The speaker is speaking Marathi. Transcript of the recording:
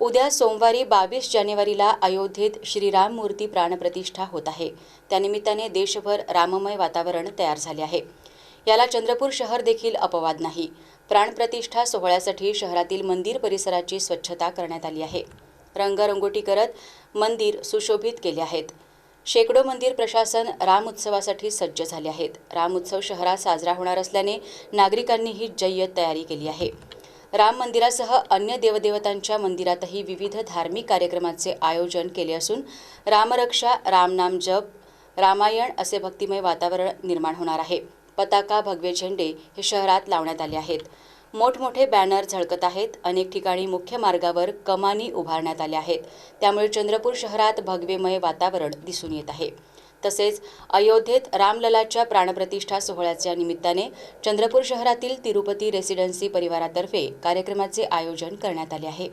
उद्या सोमवारी बावीस जानेवारीला अयोध्येत श्रीराम मूर्ती प्राणप्रतिष्ठा होत आहे. त्यानिमित्ताने देशभर राममय वातावरण तयार झाले आहे. याला चंद्रपूर शहर देखील अपवाद नाही. प्राणप्रतिष्ठा सोहळ्यासाठी शहरातील मंदिर परिसराची स्वच्छता करण्यात आली आहे. रंगरंगोटी करत मंदिर सुशोभित केले आहेत. शेकडो मंदिर प्रशासन राम उत्सवासाठी सज्ज झाले आहेत. राम उत्सव शहरात साजरा होणार असल्याने नागरिकांनीही जय्यत तयारी केली आहे. राम मंदिरासह अन्य देवदेवतांच्या मंदिरातही विविध धार्मिक कार्यक्रमांचे आयोजन केले असून रामरक्षा रामनाम जप रामायण असे भक्तिमय वातावरण निर्माण होणार आहे. पताका भगवे झेंडे हे शहरात लावण्यात आले आहेत. मोठमोठे बॅनर झळकत आहेत. अनेक ठिकाणी मुख्य मार्गावर कमानी उभारण्यात आल्या आहेत. त्यामुळे चंद्रपूर शहरात भगवेमय वातावरण दिसून येत आहे. तसेच अयोध्येत रामललाच्या प्राणप्रतिष्ठा सोहळ्याच्या निमित्ताने चंद्रपूर शहरातील तिरुपती रेसिडेन्सी परिवारातर्फे कार्यक्रमाचे आयोजन करण्यात आले आहे.